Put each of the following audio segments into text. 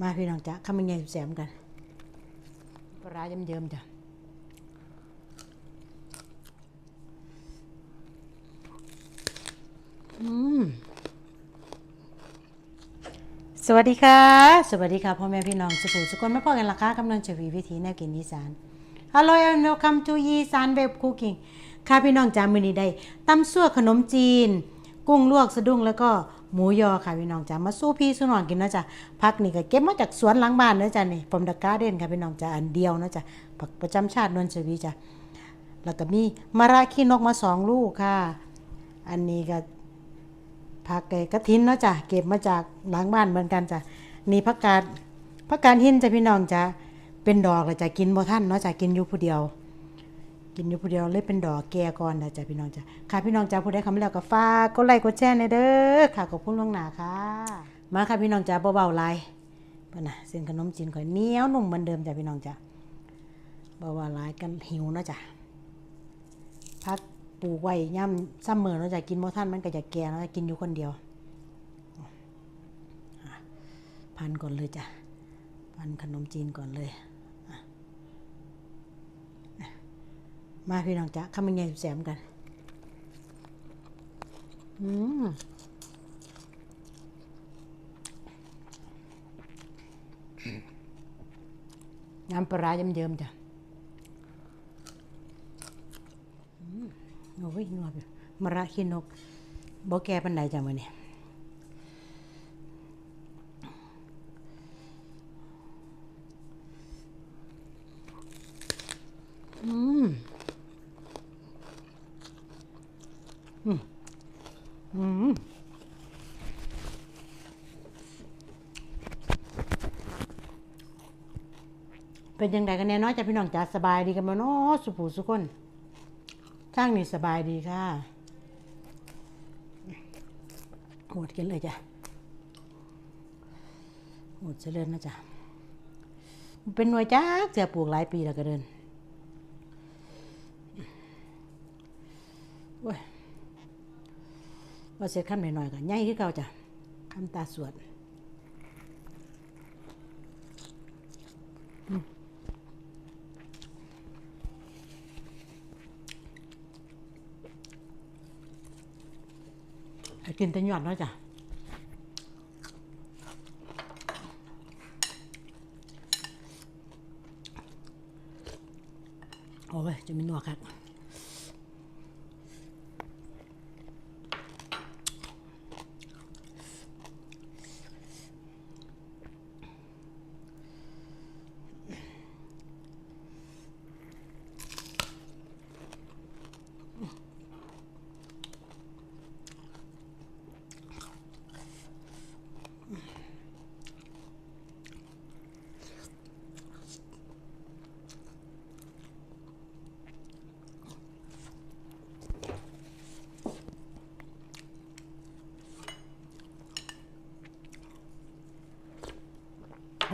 มาพี่น้องจ้ะข้ามันไงแสมกันปลาร้าเยิ้มๆจ้ะอืมสวัสดีค่ะ สวัสดีค่ะพ่อแม่พี่น้องสุขุสุกคนไม่พอกันราคากำลังจะวีวิธีแนวกินอีสาน Hello and welcome to อีสานเ e บคุกกิ้งค่ะพี่น้องจ้ามื้อนี้ได้ตำซั่วขนมจีน กุ้งลวกสะดุ้งแล้วก็ หมูยอค่ะพี่น้องจ้ามาสู้พี่สู้น้องกินนะจ๊ะผักนี่ก็เก็บมาจากสวนหลังบ้านเด้อจ้ะนี่ผมดักกาเด่นค่ะพี่น้องจ้าอันเดียวนะจ๊ะผักประจำชาตินวลชวีจ้ะแล้วก็มีมะระขี้นกมาสองลูกค่ะ อันนี้ก็ผักไก่กระถินเนาะจ้ะเก็บมาจากหลังบ้านเหมือนกันจ้ะนี่ผักกาดผักกาดหินจ้ะพี่น้องจ้ะเป็นดอกเลยจ้ะกินบ่ทันเนาะจ้ะกินอยู่ผู้เดียว กินอยู่ผู้เดียวเลยเป็นดอกแก่ก่อนนะจ้ะพี่น้องจ้ะค่ะพี่น้องจ้าผู้ใดคำแล้วก็ฝากกดไลค์กดแชร์ในเด้อค่ะขอบคุณล่วงหน้าค่ะ มาค่ะพี่น้องจ้าเบาๆไลายเพิ่นนะเส้นขนมจีนข่อยเหนียวนุ่มเหมือนเดิมจ้ะพี่น้องจ้ะเบาๆไลายกันหิวเนาะจ้ะพักปลูกไว้ย่ำซ้ำเมือเนาะจ้ะกินบ่ทันมันก็จะแก่เนาะจ้ะกินอยู่คนเดียวพันก่อนเลยจ้ะพันขนมจีนก่อนเลย มาพี่น้องจ้ะข้ามันไงแสมกัน อืมน้ำปลาเยิ้มๆจ้ะโอ้ยนัวไปมะระขี้นกบ่แก่ปันใดจ้ะมื้อนี้อืม อืม เป็นยังไงกันแน่น้อยจ้ะพี่น้องจ๋าสบายดีกันมาเนาะสุภูสุคนข้างนี้สบายดีค่ะหวดกินเลยจ้ะหวดเจริญนะจ๊ะเป็นหน่วยจ้าเสียปลูกหลายปีแล้วก็เดินโอ้ยว่าเสร็จคำหน่อยๆก็ใหญ่ขึ้นเก่าจ้ะคำตาสวดอืมให้ กินแต่หยอดเนาะจ้ะโอ้ยจะมีหนวกครับ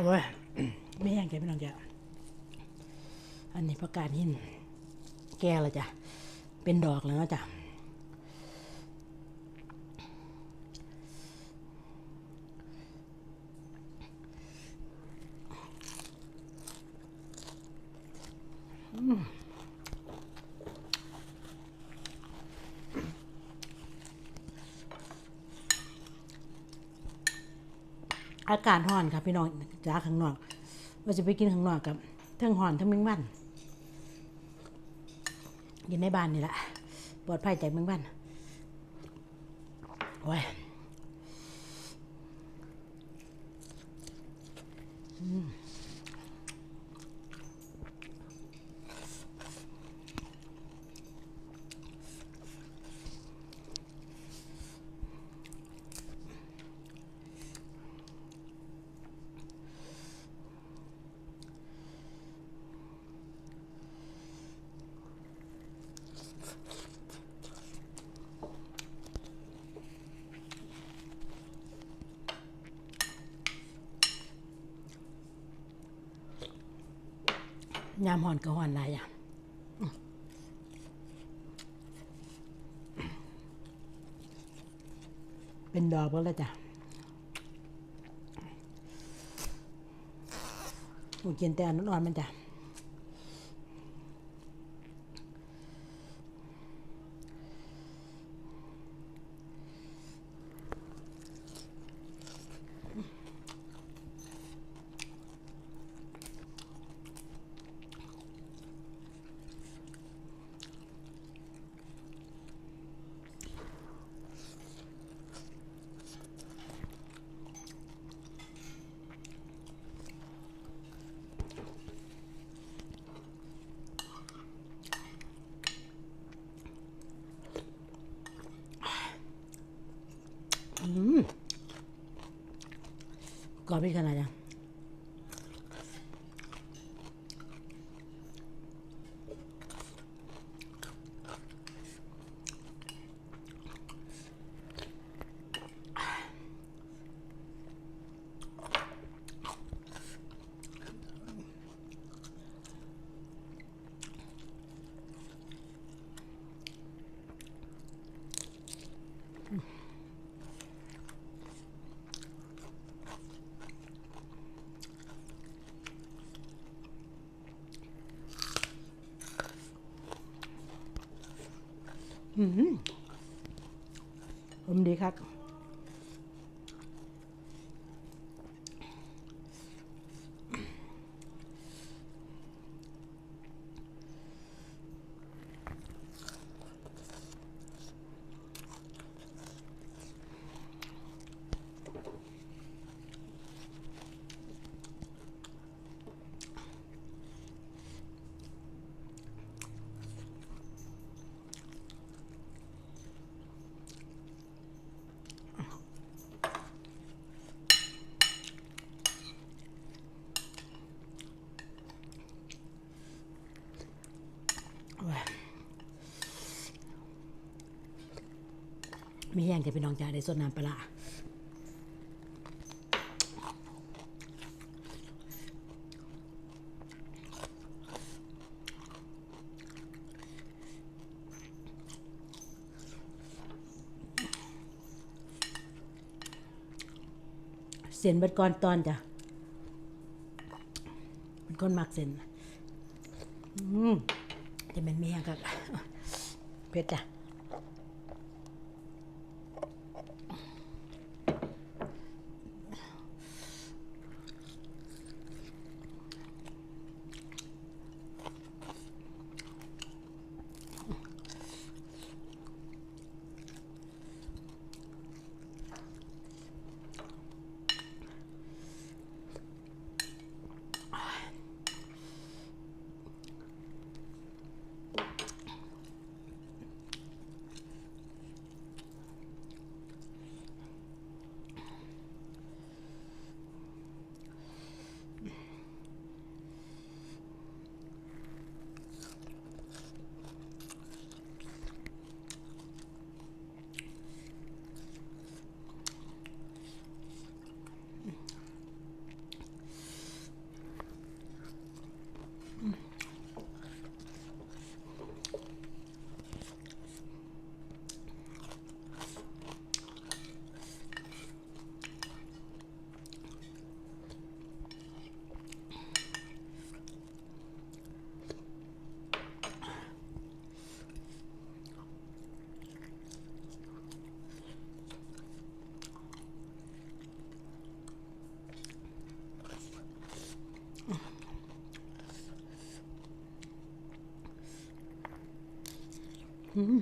โอ้ยไม่แห้งแกไม่ต้องแกะอันนี้ประกาศหินแกละจ้ะเป็นดอกแล้วนะจ้ะ อากาศร้อนครับพี่น้องจ้าข้างนอกว่าจะไปกินข้างนอกกับทั้งห่อนทั้งแมงวันกินในบ้านนี่แหละปลอดภัยจากแมงวันโอ้ยอืม ยามห่อนก็ห่อนหลายอย่างอืมเป็นดอกแล้วจ้ะโอ้กินแต่อันอ่อนมันจ้ะ กร อืมดีครับ มีแห้งแต่พี่น้องจ้าได้สดน้ำปลาเส้นบิดก่อนตอนจ้ะเป็นคนมักเส้นอืมจะเป็นมีแห้งกับเผ็ดจ้ะ อืม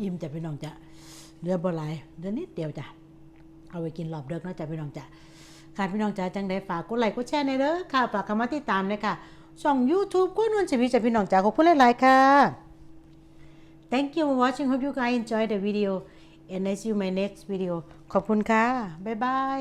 อิ่มจ้ะพี่น้องจ้ะเหลือบ่หลายเหลือนิดเดียวจ้ะ เอาไว้กินรอบเดิกนะจ้ะพี่น้องจ้ะค่ะพี่น้องจ้ะจังได้ฝากกดไลค์กดแชร์ในเด้อค่ะฝากคำว่าติดตามเลยค่ะช่อง YouTube กุ้นวันชีวิตจ้ะพี่น้องจ้ะขอบคุณหลายๆค่ะ Thank you for watching hope you guys enjoy the video and I see you in my next video ขอบคุณค่ะ บ๊ายบาย